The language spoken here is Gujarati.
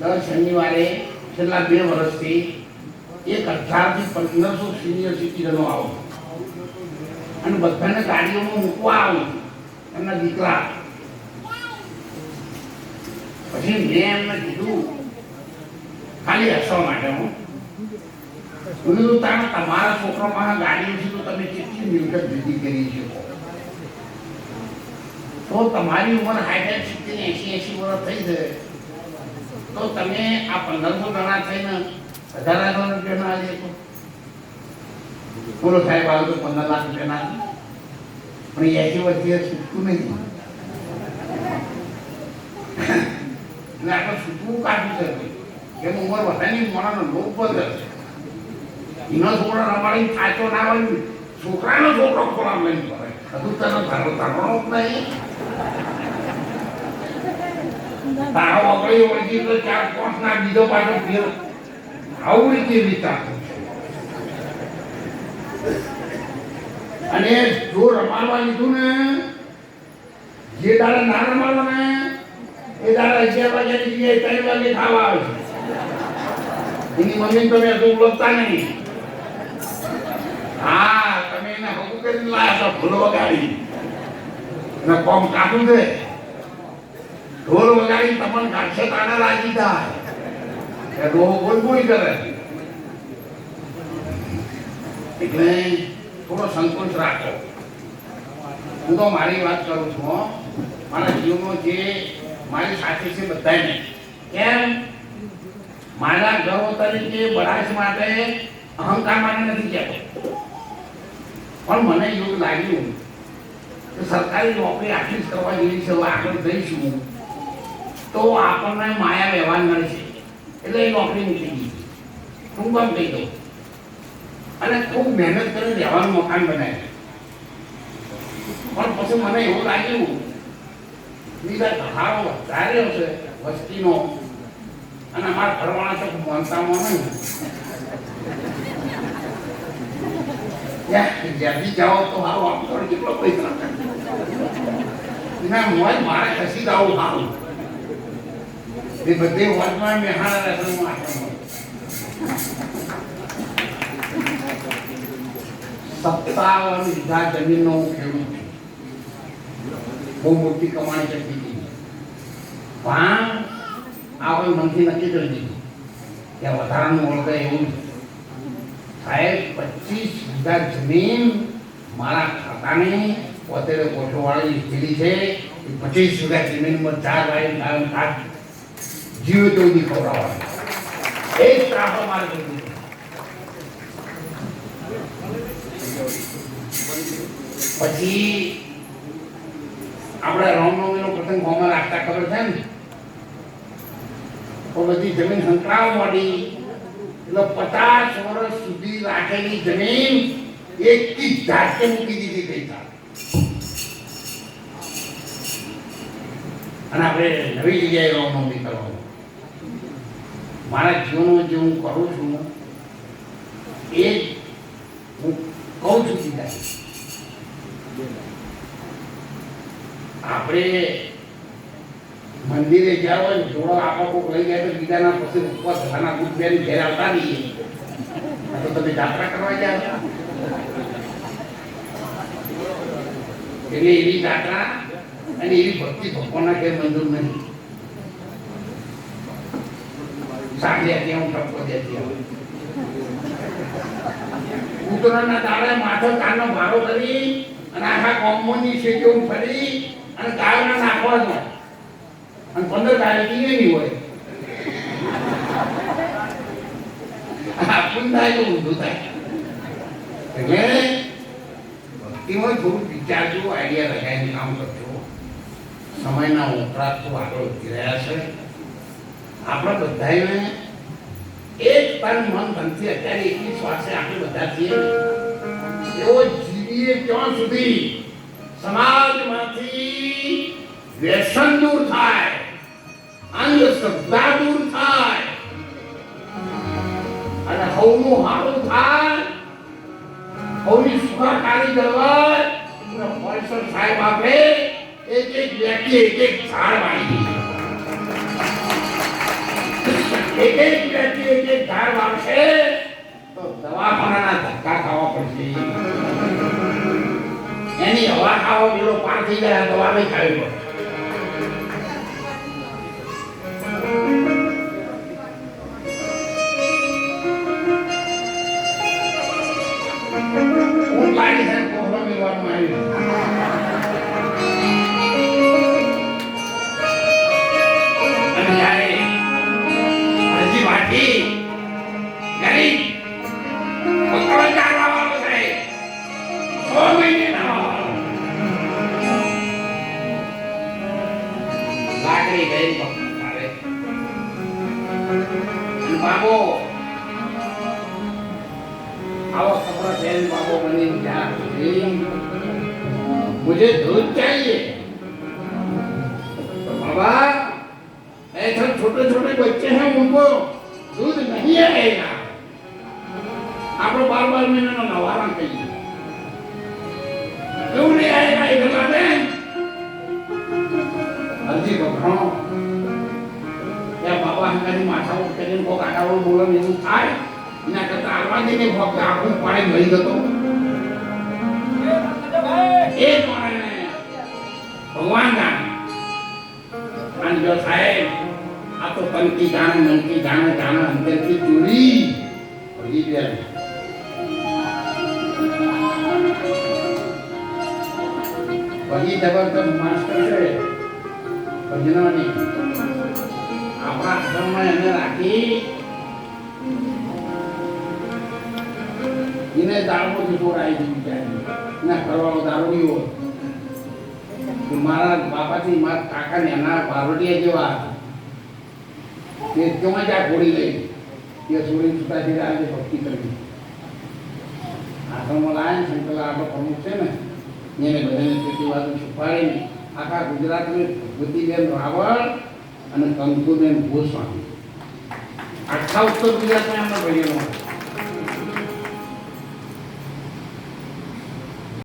દર શનિવારે છેલ્લા બે વર્ષથી એક હજારથી પંદરસો સિનિયર સિટીઝનો આવો. અને બધાને ગાડીઓમાં મૂકવા આવું. એમના દીકરા. પછી મેં એમને કીધું, ખાલી હસવા માટે હું. મેં કીધું તમારા છોકરા પાસે ગાડીઓ છે તો તમે કેટલી મિલકત ભેગી કરી શકો તો તમારી ઉંમર હાઈટ સિત્તેર એસી એસી વર્ષ થઈ જાય તો તમે આ પંદરસો જણા થઈને હજાર હજાર રૂપિયા ના આલી શકો બોલો સાહેબ આવે તો પંદર લાખ રૂપિયા ના પણ એસી વર્ષથી છૂટતું નહીં. એટલે આપણે છૂટવું કાઢ્યું છે એમ ઉંમર વધારી મોડાનો લોક બદલ છે. એનો છોકરો રમાડી સાચો ના હોય છોકરાનો છોકરો ખોરાક લઈને ભરે હજુ તને ધારો ધારણો જ નહીં. ચાર પાંચ ના બીજો પાછો ફેર આવું રીતે વિચારતું છે. અને જો રમાડવા લીધું ને, જે દાડા ના રમાડો ને, એ દાડા અગિયાર વાગ્યાની જગ્યાએ ત્રણ વાગે ખાવા આવે છે. એની મમ્મી તમે હજુ ઓળખતા નહીં. હા, તમે એને હકુ કરીને લાયા છો, ભૂલો વગાડી. ને કોમ કાઢું છે. ઢોલ વગાડી તમને કાઢશે તાને લાગી જાય. એ ડોહો બોલ બોલ કરે? એટલે થોડો સંકોચ રાખો. હું તો મારી વાત કરું છું. મારા જીવનો જે મારી સાથે છે બધાને કેમ? મારા ગર્વ તરીકે બળાશ માટે અહંકાર માટે નથી કહેતો. પણ મને એવું લાગ્યું કે સરકારી નોકરી આટલી જ કરવા જેવી છે આગળ જઈશું. તો આપણને માયા વ્યવહાર છે. એટલે એ નોકરી મૂકી દીધી. હું કામ કહી દઉં અને ખૂબ મહેનત કરી રહેવાનું મકાન બનાવ્યું. પણ પછી મને એવું લાગ્યું, બીજા ઘટાડો વધારે હશે, વસ્તીનો. અને અમારા ઘરવાળા તો માનતામાં નહીં. જ્યાંથી જાઓ તો હારું, આમ તો કેટલો પૈસા. ના મોય મારે ખસી જવું સારું એ બધે વર્તમાન મેહાણા રહેવાનું આશ્રમ સત્તાવન વીઘા જમીનનો હું ખેડૂત છું. બહુ મોટી કમાણી કરતી હતી. પણ આપણે મનથી નક્કી કરી દીધું. કે વધારાનું મળે એવું. સાહેબ, પચીસ વીઘા જમીન મારા ખાતાની પોતે કોઠોવાળી સ્થિતિ છે. એ પચીસ વીઘા જમીનમાં ચાર વાય ગાયો ભાત જીવે તો બી ખવડાવવાનું એ જ ત્રાસો મારે કરી દીધો પછી આપણે રામનવમીનો પ્રસંગ હોમાં રાખતા ખબર છે ને તો બધી જમીન સંકળાવ મળી એટલે પચાસ વર્ષ સુધી રાખેલી જમીન એક જ ઝાટકે મૂકી દીધી ગઈ સાલ. અને આપણે નવી જગ્યાએ રામનવમી કરવાનું મારા જીવનમાં જે હું કરું છું, એ હું કહું છું સીધા આપણે મંદિરે જાઓ ને, જોડો આપા કોક લઈ ગયા તો બીજાના પછી ઉપવાસ ધરાના ગુટ બેન ઘેર આવતા રહીએ. તો તમે જાત્રા કરવા ગયા એટલે એવી જાત્રા અને એવી ભક્તિ ભગવાનના ઘેર મંજૂર નહીં સાંજે ત્યાં હું નાખવા હોય. આપણને થાય. આઈડિયા લગાવીને કામ કરજો. સમયના વપરાશ તો આગળ રહ્યા છે. આપણે બધાને એક તન મન બનશે. અત્યારે એકવીસ શ્વાસે આપણે બધા છીએ. એવો જીવીએ ક્યાં સુધી? સમાજમાંથી વ્યસન દૂર થાય. અંધશ્રદ્ધા દૂર થાય. અને હવનું હારું થાય. હવની સુખાકારી કરવા. અને સાહેબ આપે. એક એક વ્યક્તિ, એક એક ઝાડ વાળી. એક એક વ્યક્તિ એક એક ધાર વાળશે તો દવાખાનાના ધક્કા ખાવા પડશે. એની હવા ખાવા પેલો પાર થઈ જાય દવા નહીં ખાવી પડે. બાબો આવો કપડા પહેરી બાબો બની મુજે દૂધ ચાહીએ બાબા ऐसा छोटे छोटे बच्चे हैं उनको दूध नहीं आएगा આપણે બાર બાર મહિનાનો નવારા કહીએ કેવું નહીં આવેગા એ ગલા બેન હજી ગભરાણો બાબા માથા ઉપર કરીને કોક આડાવડું બોલે એવું થાય, એના કરતા આલવા દઈને ફક્ત આખું પાણી ભરી જતો. એ માણસને ભગવાન જાણે. અને જો સાહેબ, આ તો પંકી જાણે મનકી જાણે જાણે અંદરથી ચોરી. ભરી દે પછી જબરદસ્ત માસ્ટર છે. ભજનાની સોરી ભક્તિ કરી આશ્રમમાં લાયા ને શંકરલા આપણો છે ને, એને આખા ગુજરાતને ભગવતીબેન રાવળ અને કંકુબેન ગોસ્વામી આખા ઉત્તર ગુજરાતમાં એમના ભાઈઓ હતા